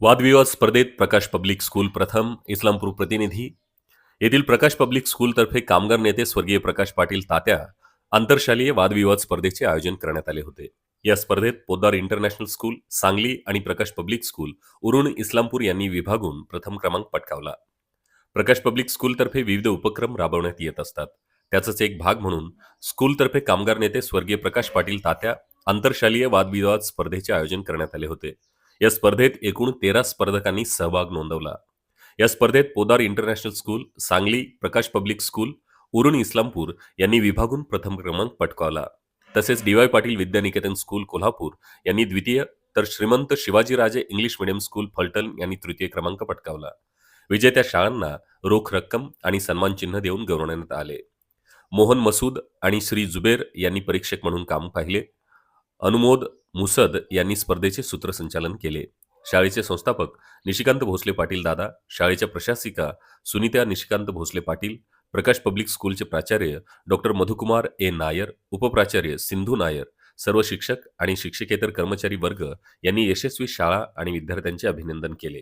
वादविवाद स्पर्धेत प्रकाश public school प्रथम इस्लामपूर प्रतिनिधी. येथील प्रकाश पब्लिक स्कूलतर्फे कामगार नेते स्वर्गीय प्रकाश पाटील तात्या आंतरशालीय वादविवाद स्पर्धेचे आयोजन करण्यात आले होते. या स्पर्धेत पोद्दार इंटरनॅशनल स्कूल सांगली आणि प्रकाश पब्लिक स्कूल उरुण इस्लामपूर यांनी विभागून प्रथम क्रमांक पटकावला. प्रकाश पब्लिक स्कूलतर्फे विविध उपक्रम राबवण्यात येत असतात. त्याचाच एक भाग म्हणून स्कूलतर्फे कामगार नेते स्वर्गीय प्रकाश पाटील तात्या आंतरशालीय वादविवाद स्पर्धेचे आयोजन करण्यात आले होते. या स्पर्धेत एकूण तेरा स्पर्धकांनी सहभाग नोंदवला. या स्पर्धेत Podar international school Sangli Prakash public school Urun Islampur यांनी विभागून प्रथम क्रमांक पटकावला. तसेच D Y Patil Vidyaniketan school Kolhapur यांनी द्वितीय तर Shrimant Shivajiraje English medium school Phaltan यांनी तृतीय क्रमांक पटकावला. विजेत्या शाळांना रोख रक्कम आणि सन्मान चिन्ह देऊन गौरवण्यात आले. मोहन मसूद आणि श्री जुबेर यांनी परीक्षक म्हणून काम पाहिले. अनुमोद मुसद यांनी स्पर्धेचे सूत्रसंचालन केले. शाळेचे संस्थापक निशिकांत भोसले पाटील दादा शाळेच्या प्रशासिका सुनीता निशिकांत भोसले पाटील प्रकाश पब्लिक स्कूलचे प्राचार्य डॉक्टर मधुकुमार ए. नायर उपप्राचार्य सिंधू नायर सर्व शिक्षक आणि शिक्षकेतर कर्मचारी वर्ग यांनी यशस्वी शाळा आणि विद्यार्थ्यांचे अभिनंदन केले.